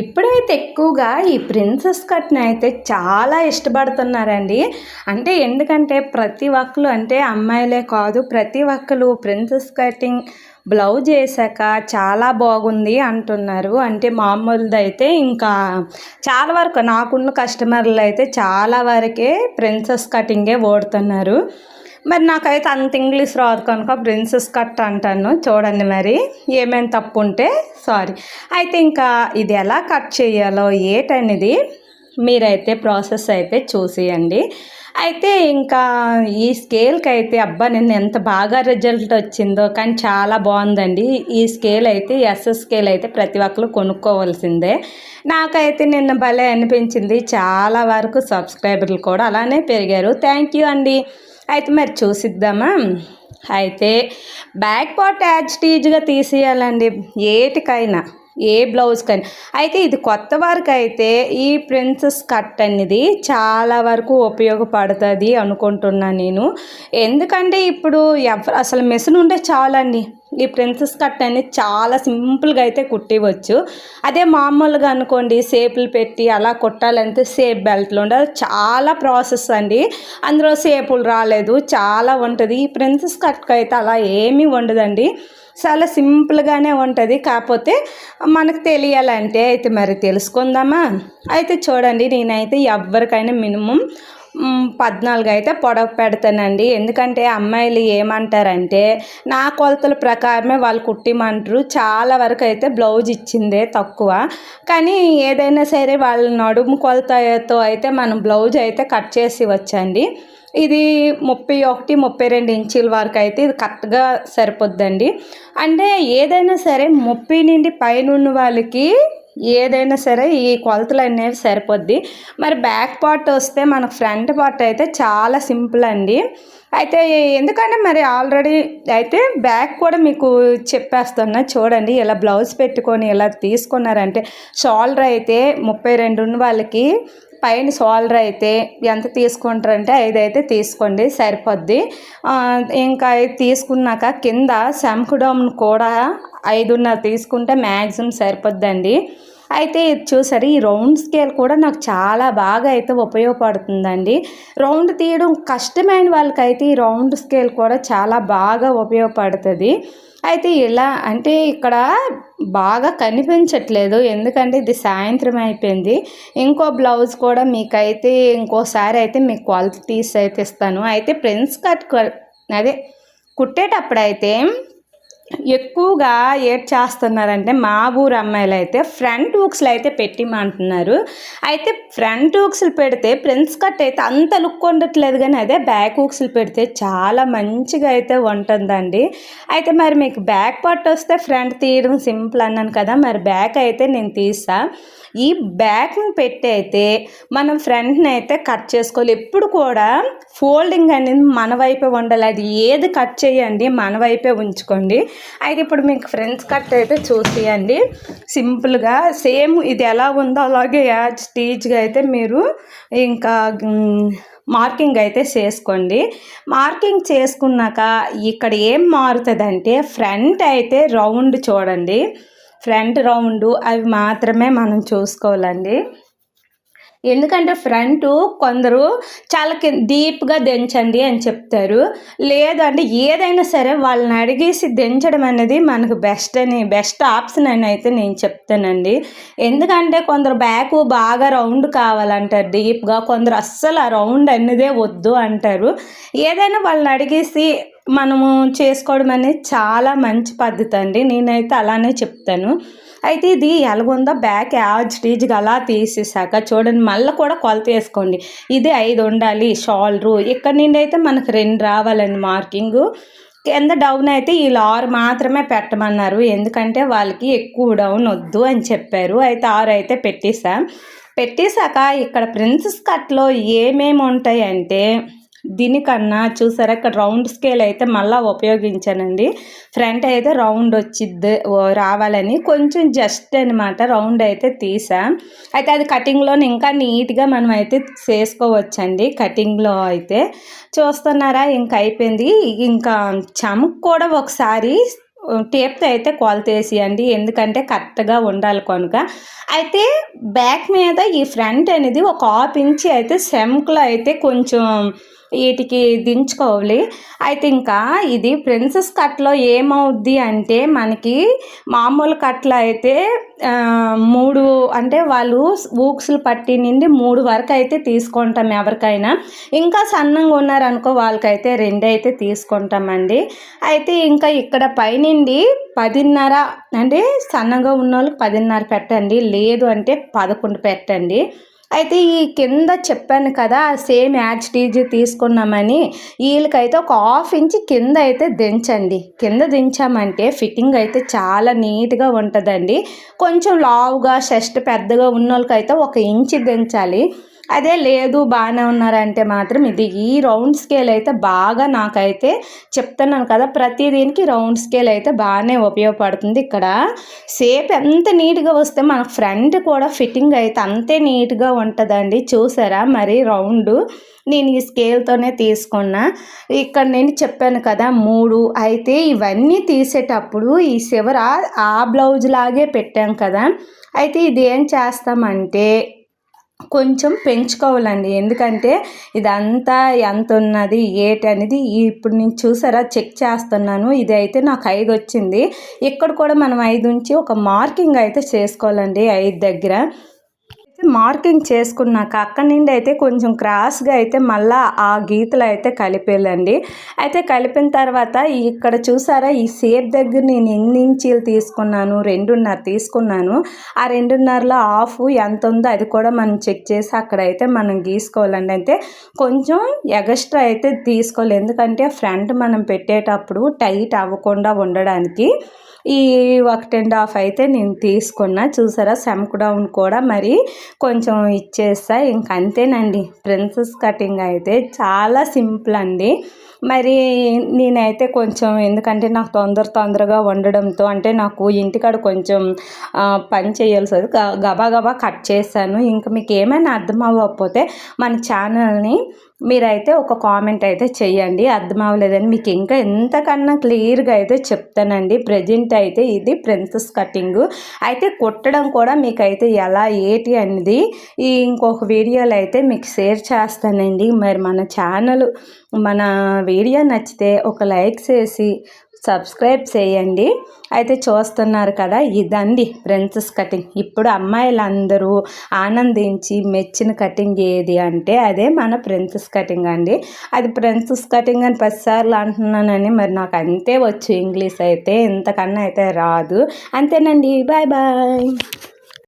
ఇప్పుడైతే ఎక్కువగా ఈ ప్రిన్సెస్ కట్ని అయితే చాలా ఇష్టపడుతున్నారండి. అంటే ఎందుకంటే ప్రతి ఒక్కరు అంటే అమ్మాయిలే కాదు ప్రతి ఒక్కరు ప్రిన్సెస్ కటింగ్ బ్లౌజ్ వేసాక చాలా బాగుంది అంటున్నారు. అంటే మామూలుది అయితే ఇంకా చాలా వరకు నాకున్న కస్టమర్లు అయితే చాలా వరకే ప్రిన్సెస్ కటింగే ఓడుతున్నారు. మరి నాకైతే అంత ఇంగ్లీష్ రాదు కనుక ప్రిన్సెస్ కట్ అంటాను. చూడండి మరి ఏమేమి తప్పు ఉంటే సారీ. అయితే ఇంకా ఇది ఎలా కట్ చేయాలో ఏటనేది మీరైతే ప్రాసెస్ అయితే చూసేయండి. అయితే ఇంకా ఈ స్కేల్కి అయితే అబ్బా నేను ఎంత బాగా రిజల్ట్ వచ్చిందో కానీ చాలా బాగుందండి. ఈ స్కేల్ అయితే ఎస్ఎస్ స్కేల్ అయితే ప్రతి ఒక్కరు కొనుక్కోవాల్సిందే. నాకైతే నిన్న భలే అనిపించింది. చాలా వరకు సబ్స్క్రైబర్లు కూడా అలానే పెరిగారు. థ్యాంక్ యూ అండి. అయితే మరి చూసిద్దామా? అయితే బ్యాక్ పార్ట్ యాజ్ టీజ్గా తీసేయాలండి ఏటికైనా ఏ బ్లౌజ్ కానీ అయితే ఇది కొత్త వారికి అయితే ఈ ప్రిన్సెస్ కట్ అనేది చాలా వరకు ఉపయోగపడుతుంది అనుకుంటున్నాను నేను. ఎందుకంటే ఇప్పుడు ఎవ అసలు మెషిన్ ఉంటే చాలండి. ఈ ప్రిన్సెస్ కట్ అనేది చాలా సింపుల్గా అయితే కుట్టివచ్చు. అదే మామూలుగా అనుకోండి సేపులు పెట్టి అలా కుట్టాలంటే సేప్ బెల్ట్లు ఉండదు చాలా ప్రాసెస్ అండి. అందులో సేపులు రాలేదు. చాలా ఉంటుంది ఈ ప్రిన్సెస్ కట్కి అయితే అలా ఏమీ ఉండదండి చాలా సింపుల్గానే ఉంటుంది కాకపోతే మనకు తెలియాలంటే అయితే మరి తెలుసుకుందామా? అయితే చూడండి నేనైతే ఎవరికైనా మినిమం పద్నాలుగు అయితే పొడవు పెడతానండి. ఎందుకంటే అమ్మాయిలు ఏమంటారంటే నా కొలతల ప్రకారమే వాళ్ళు కుట్టిమంటారు. చాలా వరకు అయితే బ్లౌజ్ ఇచ్చిందే తక్కువ. కానీ ఏదైనా సరే వాళ్ళ నడుము కొలతతో అయితే మనం బ్లౌజ్ అయితే కట్ చేసి వచ్చండి ఇది ముప్పై ఒకటి ముప్పై రెండు ఇంచుల వరకు అయితే ఇది కరెక్ట్గా సరిపోద్దండి. అంటే ఏదైనా సరే ముప్పై నుండి పైన ఉన్న వాళ్ళకి ఏదైనా సరే ఈ కొలతలు అనేవి సరిపోద్ది. మరి బ్యాక్ పార్ట్ వస్తే మనకు ఫ్రంట్ పార్ట్ అయితే చాలా సింపుల్ అండి. అయితే ఎందుకంటే మరి ఆల్రెడీ అయితే బ్యాక్ కూడా మీకు చెప్పేస్తున్నా చూడండి ఇలా బ్లౌజ్ పెట్టుకొని ఇలా తీసుకున్నారంటే షోల్డర్ అయితే ముప్పై రెండు ఉన్న వాళ్ళకి పైన సోల్డర్ అయితే ఎంత తీసుకుంటారంటే ఐదు అయితే తీసుకోండి సరిపోద్ది. ఇంకా తీసుకున్నాక కింద శంకుడమ్ కూడా ఐదున్నర తీసుకుంటే మ్యాక్సిమం సరిపోద్దండి. అయితే ఇది చూసారు ఈ రౌండ్ స్కేల్ కూడా నాకు చాలా బాగా అయితే ఉపయోగపడుతుందండి. రౌండ్ తీయడం కష్టమైన వాళ్ళకైతే ఈ రౌండ్ స్కేల్ కూడా చాలా బాగా ఉపయోగపడుతుంది. అయితే ఇలా అంటే ఇక్కడ బాగా కనిపించట్లేదు. ఎందుకంటే ఇది సాయంత్రం అయిపోయింది. ఇంకో బ్లౌజ్ కూడా మీకైతే ఇంకోసారి అయితే మీకు క్వాలిటీస్ అయితే ఇస్తాను. అయితే ప్రిన్స్ కట్ అదే కుట్టేటప్పుడు అయితే ఎక్కువగా ఏడ్ చేస్తున్నారంటే మా ఊరు అమ్మాయిలు అయితే ఫ్రంట్ హుక్స్లు అయితే పెట్టిమంటున్నారు. అయితే ఫ్రంట్ హుక్స్లు పెడితే ప్రిన్స్ కట్ అయితే అంత లుక్ ఉండట్లేదు కానీ అదే బ్యాక్ హుక్స్లు పెడితే చాలా మంచిగా అయితే ఉంటుందండి. అయితే మరి మీకు బ్యాక్ పార్ట్ వస్తే ఫ్రంట్ తీయడం సింపుల్ అన్నాను కదా మరి బ్యాక్ అయితే నేను తీసా ఈ బ్యాక్ని పెట్టి అయితే మనం ఫ్రంట్ని అయితే కట్ చేసుకోవాలి. ఎప్పుడు కూడా ఫోల్డింగ్ అనేది మన వైపే ఉండాలి. అది ఏది కట్ చేయండి మన వైపే ఉంచుకోండి. అయితే ఇప్పుడు మీకు ఫ్రెండ్స్ కట్ అయితే చూసేయండి. సింపుల్గా సేమ్ ఇది ఎలా ఉందో అలాగే యాజ్ స్టీచ్గా అయితే మీరు ఇంకా మార్కింగ్ అయితే చేసుకోండి. మార్కింగ్ చేసుకున్నాక ఇక్కడ ఏం మారుతుందంటే ఫ్రంట్ అయితే రౌండ్ చూడండి. ఫ్రంట్ రౌండ్ అవి మాత్రమే మనం చూసుకోవాలండి. ఎందుకంటే ఫ్రంట్ కొందరు చాలా డీప్గా దించండి అని చెప్తారు. లేదంటే ఏదైనా సరే వాళ్ళని అడిగేసి దించడం అనేది మనకు బెస్ట్ అని బెస్ట్ ఆప్షన్ అని అయితే నేను చెప్తానండి. ఎందుకంటే కొందరు బ్యాక్ బాగా రౌండ్ కావాలంటారు డీప్గా కొందరు అస్సలు ఆ రౌండ్ అన్నదే వద్దు అంటారు. ఏదైనా వాళ్ళని అడిగేసి మనము చేసుకోవడం అనేది చాలా మంచి పద్ధతి అండి. నేనైతే అలానే చెప్తాను. అయితే ఇది ఎలాగుందో బ్యాక్ యాజ్ స్టీజ్గా అలా తీసేసాక చూడండి మళ్ళీ కూడా కొలత వేసుకోండి. ఇది ఐదు ఉండాలి షాల్రు ఇక్కడ నుండి అయితే మనకు రెండు రావాలండి మార్కింగు. కింద డౌన్ అయితే ఈ ఆరు మాత్రమే పెట్టమన్నారు. ఎందుకంటే వాళ్ళకి ఎక్కువ డౌన్ వద్దు అని చెప్పారు. అయితే ఆరు అయితే పెట్టేసా పెట్టేశాక ఇక్కడ ప్రిన్సెస్ కట్లో ఏమేమి ఉంటాయంటే దీనికన్నా చూసారా ఇక్కడ రౌండ్ స్కేల్ అయితే మళ్ళీ ఉపయోగించానండి. ఫ్రంట్ అయితే రౌండ్ వచ్చిద్ది రావాలని కొంచెం జస్ట్ అనమాట రౌండ్ అయితే తీసా. అయితే అది కటింగ్లో ఇంకా నీట్గా మనం అయితే చేసుకోవచ్చండి కటింగ్లో అయితే. చూస్తున్నారా ఇంకా అయిపోయింది. ఇంకా చమక్ కూడా ఒకసారి టేప్తో అయితే కొలతేసేయండి ఎందుకంటే కరెక్ట్గా ఉండాలి కనుక. అయితే బ్యాక్ మీద ఈ ఫ్రంట్ అనేది ఒక హాఫ్ ఇంచి అయితే సెమ్క్లో అయితే కొంచెం వీటికి దించుకోవాలి. అయితే ఇంకా ఇది ప్రిన్సెస్ కట్లో ఏమవుద్ది అంటే మనకి మామూలు కట్లో అయితే మూడు అంటే వాళ్ళు ఊక్సులు పట్టి నుండి మూడు వరకు అయితే తీసుకుంటాం ఎవరికైనా. ఇంకా సన్నంగా ఉన్నారనుకో వాళ్ళకైతే రెండు అయితే తీసుకుంటామండి. అయితే ఇంకా ఇక్కడ పైనుండి పదిన్నర అంటే సన్నగా ఉన్న వాళ్ళకి పదిన్నర పెట్టండి లేదు అంటే పదకొండు పెట్టండి. అయితే ఈ కింద చెప్పాను కదా సేమ్ యాచ్ టీజీ తీసుకున్నామని వీళ్ళకైతే ఒక హాఫ్ ఇంచ్ కింద అయితే దించండి. కింద దించామంటే ఫిట్టింగ్ అయితే చాలా నీట్గా ఉంటుందండి. కొంచెం లావుగా షెస్ట్ పెద్దగా ఉన్న వాళ్ళకైతే ఒక ఇంచ్ దించాలి. అదే లేదు బాగానే ఉన్నారంటే మాత్రం ఇది ఈ రౌండ్ స్కేల్ అయితే బాగా నాకైతే చెప్తున్నాను కదా ప్రతి దీనికి రౌండ్ స్కేల్ అయితే బాగానే ఉపయోగపడుతుంది ఇక్కడ. సేప్ ఎంత నీట్గా వస్తే మన ఫ్రంట్ కూడా ఫిట్టింగ్ అయితే అంతే నీట్గా ఉంటుందండి. చూసారా మరి రౌండ్? నేను ఈ స్కేల్తోనే తీసుకున్నా. ఇక్కడ నేను చెప్పాను కదా మూడు అయితే ఇవన్నీ తీసేటప్పుడు ఈ చివర ఆ బ్లౌజ్ లాగే పెట్టాం కదా అయితే ఇది ఏం చేస్తామంటే కొంచెం పెంచుకోవాలండి. ఎందుకంటే ఇదంతా ఎంత ఉన్నది ఏటి అనేది ఇప్పుడు నేను చూసారా చెక్ చేస్తున్నాను. ఇది అయితే నాకు ఐదు వచ్చింది ఇక్కడ కూడా మనం ఐదు నుంచి ఒక మార్కింగ్ అయితే చేసుకోవాలండి ఐదు దగ్గర. మార్కింగ్ చేసుకున్నాక అక్కడి నుండి అయితే కొంచెం క్రాస్గా అయితే మళ్ళీ ఆ గీతలు అయితే కలిపేయాలండి. అయితే కలిపిన తర్వాత ఇక్కడ చూసారా ఈ సేప్ దగ్గర నేను ఎన్ని ఇంచీలు తీసుకున్నాను రెండున్నర తీసుకున్నాను. ఆ రెండున్నరలో ఆఫ్ ఎంత ఉందో అది కూడా మనం చెక్ చేసి అక్కడైతే మనం గీసుకోవాలండి. అయితే కొంచెం ఎగస్ట్రా అయితే తీసుకోవాలి. ఎందుకంటే ఫ్రంట్ మనం పెట్టేటప్పుడు టైట్ అవ్వకుండా ఉండడానికి ఈ ఒకటి అండ్ హాఫ్ అయితే నేను తీసుకున్నా. చూసారా? సెమ్క్ డౌన్ కూడా మరి కొంచెం ఇచ్చేస్తా. ఇంక అంతేనండి. ప్రిన్సెస్ కటింగ్ అయితే చాలా సింపుల్ అండి. మరి నేనైతే కొంచెం ఎందుకంటే నాకు తొందర తొందరగా వండడంతో అంటే నాకు ఇంటికాడ కొంచెం పని చేయాల్సి గబా గబా కట్ చేశాను. ఇంకా మీకు ఏమైనా అర్థం అవ్వకపోతే మన ఛానల్ని మీరైతే ఒక కామెంట్ అయితే చేయండి అర్థం అవ్వలేదని మీకు ఇంకా ఎంతకన్నా క్లియర్గా అయితే చెప్తానండి. ప్రజెంట్ అయితే ఇది ప్రిన్సెస్ కటింగ్. అయితే కుట్టడం కూడా మీకు అయితే ఎలా ఏటి అనేది ఈ ఇంకొక వీడియోలో అయితే మీకు షేర్ చేస్తానండి. మరి మన ఛానల్ మన వీడియో నచ్చితే ఒక లైక్ చేసి సబ్స్క్రైబ్ చేయండి. అయితే చూస్తున్నారు కదా ఇదండి ప్రిన్సెస్ కటింగ్. ఇప్పుడు అమ్మాయిలందరూ ఆనందించి మెచ్చిన కటింగ్ ఏది అంటే అదే మన ప్రిన్సెస్ కటింగ్ అండి. అది ప్రిన్సెస్ కటింగ్ అని పదిసార్లు అంటున్నానని మరి నాకు అంతే వచ్చు ఇంగ్లీష్ అయితే ఇంతకన్నా అయితే రాదు. అంతేనండి బాయ్ బాయ్.